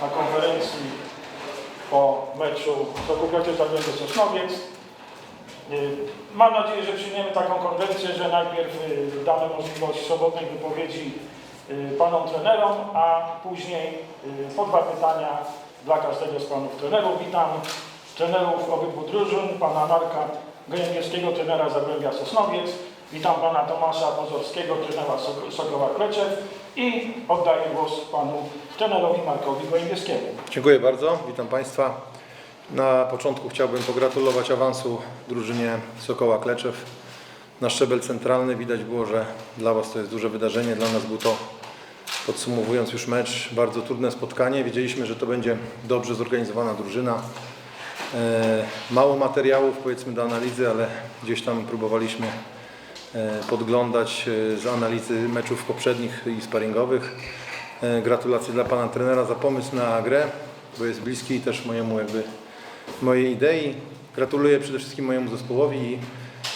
na konferencji po meczu Sokołowia Zagłębie Sosnowiec. Mam nadzieję, że przyjmiemy taką konwencję, że najpierw y, damy możliwość swobodnej wypowiedzi y, panom trenerom, a później y, po dwa pytania dla każdego z panów trenerów. Witam trenerów obydwu drużyn, pana Marka Gojemskiego, trenera Zagłębia Sosnowiec. Witam pana Tomasza Pozorskiego, trenera Sok- Sokoła Kleczew i oddaję głos panu trenerowi Markowi Gojemskiemu. Dziękuję bardzo, witam Państwa. Na początku chciałbym pogratulować awansu drużynie Sokoła Kleczew na szczebel centralny. Widać było, że dla Was to jest duże wydarzenie, dla nas był to, podsumowując już mecz, bardzo trudne spotkanie. Wiedzieliśmy, że to będzie dobrze zorganizowana drużyna. E, Mało materiałów powiedzmy do analizy, ale gdzieś tam próbowaliśmy podglądać e, z analizy meczów poprzednich i sparingowych. E, Gratulacje dla pana trenera za pomysł na grę, bo jest bliski też mojemu jakby mojej idei. Gratuluję przede wszystkim mojemu zespołowi i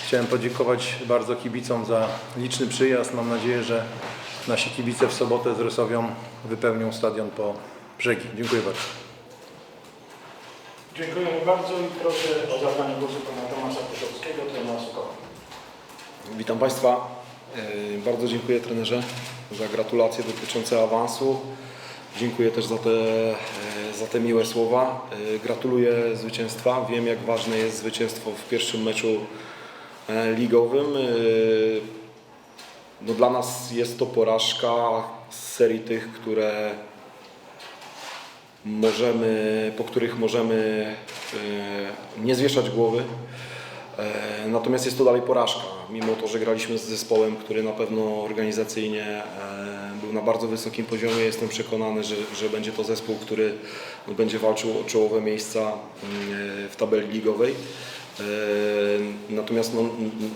chciałem podziękować bardzo kibicom za liczny przyjazd. Mam nadzieję, że nasi kibice w sobotę z Rysowią wypełnią stadion po brzegi. Dziękuję bardzo. Dziękujemy bardzo i proszę o zabranie głosu pana Tomasza Pozorskiego, trenera Sokoła. Witam Państwa. E, Bardzo dziękuję trenerze za gratulacje dotyczące awansu. Dziękuję też za te, e, za te miłe słowa. E, Gratuluję zwycięstwa. Wiem jak ważne jest zwycięstwo w pierwszym meczu ligowym. No dla nas jest to porażka z serii tych, które możemy, po których możemy nie zwieszać głowy. E, Natomiast jest to dalej porażka, mimo to, że graliśmy z zespołem, który na pewno organizacyjnie e, był na bardzo wysokim poziomie. Jestem przekonany, że, że będzie to zespół, który będzie walczył o czołowe miejsca mm, w tabeli ligowej. E, Natomiast no,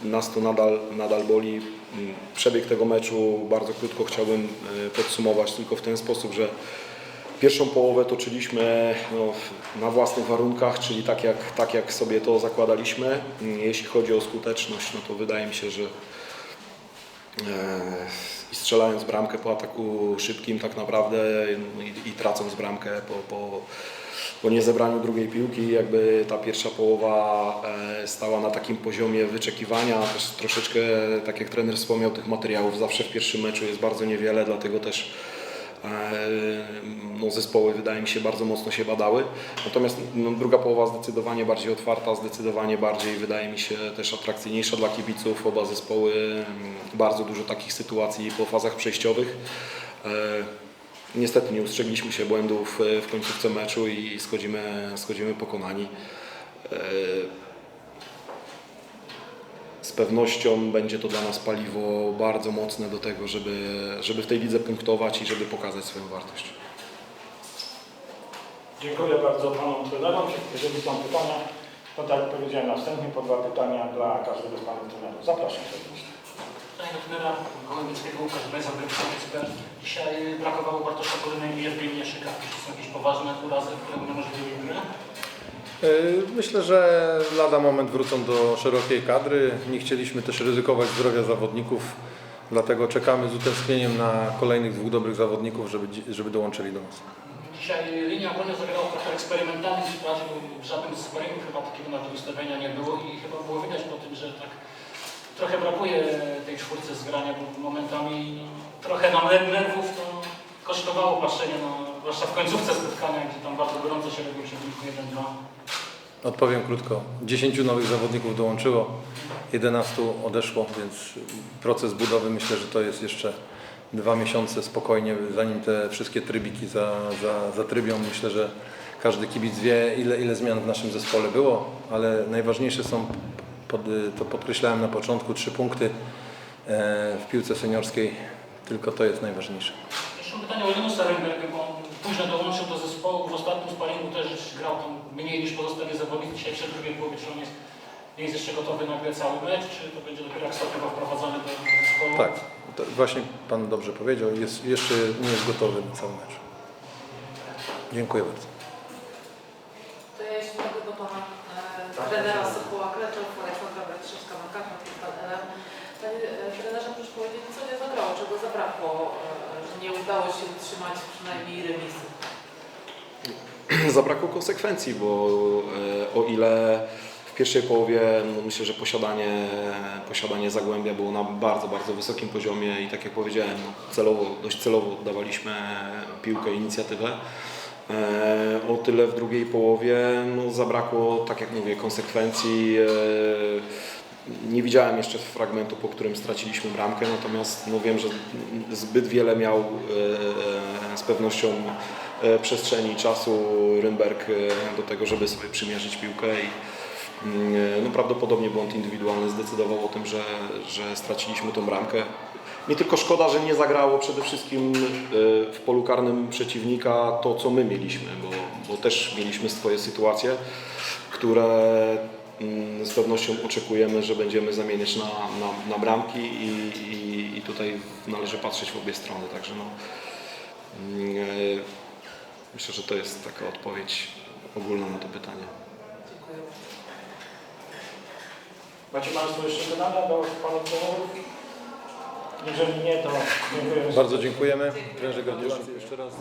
nas to nadal, nadal boli. Mm, Przebieg tego meczu bardzo krótko chciałbym e, podsumować tylko w ten sposób, że Pierwszą połowę toczyliśmy no, na własnych warunkach, czyli tak jak, tak jak sobie to zakładaliśmy. Jeśli chodzi o skuteczność, no to wydaje mi się, że e, i strzelając bramkę po ataku szybkim tak naprawdę i, i tracąc bramkę po, po, po niezebraniu drugiej piłki, jakby ta pierwsza połowa e, stała na takim poziomie wyczekiwania, też troszeczkę, tak jak trener wspomniał, tych materiałów zawsze w pierwszym meczu jest bardzo niewiele, dlatego też no, zespoły wydaje mi się bardzo mocno się badały. Natomiast no, druga połowa zdecydowanie bardziej otwarta, zdecydowanie bardziej wydaje mi się też atrakcyjniejsza dla kibiców. Oba zespoły mm, bardzo dużo takich sytuacji po fazach przejściowych. E, Niestety nie ustrzegliśmy się błędów e, w końcówce meczu i schodzimy, schodzimy pokonani. E, z pewnością będzie to dla nas paliwo bardzo mocne do tego, żeby, żeby w tej lidze punktować i żeby pokazać swoją wartość. Dziękuję bardzo panom trenerom. Jeżeli są pytania, to tak jak powiedziałem następnie, po dwa pytania dla każdego z panów trenerów. Zapraszam serdecznie. Pytanie do trenera Gołębickiego Łukasz Beza, Super. Dzisiaj brakowało Bartosza Koryny i Szyka. Czy są jakieś poważne urazy, które uniemożliwiły grę? Yy, Myślę, że lada moment wrócą do szerokiej kadry. Nie chcieliśmy też ryzykować zdrowia zawodników, dlatego czekamy z utęsknieniem na kolejnych dwóch dobrych zawodników, żeby, żeby dołączyli do nas. Dzisiaj linia obrony zagrała trochę eksperymentalnie w bo w żadnym z sparingów chyba takiego nawet ustawienia nie było i chyba było widać po tym, że tak trochę brakuje tej czwórce z grania, bo momentami trochę nam ner- nerwów to kosztowało patrzenie, no, zwłaszcza w końcówce spotkania, gdzie tam bardzo gorąco się robiło przeciwko 1-2. Odpowiem krótko. 10 nowych zawodników dołączyło, 11 odeszło, więc proces budowy myślę, że to jest jeszcze dwa miesiące spokojnie, zanim te wszystkie trybiki za, za, zatrybią. Myślę, że każdy kibic wie, ile, ile zmian w naszym zespole było, ale najważniejsze są, pod, to podkreślałem na początku, trzy punkty e, w piłce seniorskiej. Tylko to jest najważniejsze. Jeszcze pytanie o Linusa Remberga, bo on późno dołączył do zespołu, w ostatnim sparingu też grał tam mniej niż pozostali zawodnicy. Dzisiaj przed drugiej połowie, czy on jest, nie jest jeszcze gotowy na grę cały mecz, czy to będzie dopiero jak stopniowo wprowadzony do zespołu? Tak, to właśnie Pan dobrze powiedział, jest, jeszcze nie jest gotowy na cały mecz. Dziękuję bardzo. To ja jeśli mogę do Pana e, trenera Sokoła Kleczów, Aleksandra Bratrzewska, Makarna, Pan Elem. Panie e, trenerze, proszę powiedzieć, co nie zagrało, czego zabrakło, e, że nie udało się utrzymać przynajmniej remisu? zabrakło konsekwencji, bo e, o ile pierwszej połowie no myślę, że posiadanie, posiadanie Zagłębia było na bardzo, bardzo wysokim poziomie i tak jak powiedziałem, no celowo, dość celowo oddawaliśmy piłkę, inicjatywę. E, O tyle w drugiej połowie no, zabrakło, tak jak mówię, konsekwencji. E, Nie widziałem jeszcze fragmentu, po którym straciliśmy bramkę, natomiast no, wiem, że zbyt wiele miał e, z pewnością przestrzeni i czasu Rymberg do tego, żeby sobie przymierzyć piłkę i no, prawdopodobnie błąd indywidualny zdecydował o tym, że, że straciliśmy tą bramkę. Nie tylko szkoda, że nie zagrało przede wszystkim e, w polu karnym przeciwnika to, co my mieliśmy, bo, bo też mieliśmy swoje sytuacje, które mm, z pewnością oczekujemy, że będziemy zamieniać na, na, na bramki i, i, i tutaj należy patrzeć w obie strony. Także no, mm, e, myślę, że to jest taka odpowiedź ogólna na to pytanie. Macie Państwo jeszcze pytania do Panów Trenerów? Jeżeli nie, to dziękuję. Bardzo dziękujemy. Trenerze, gratulacje jeszcze raz.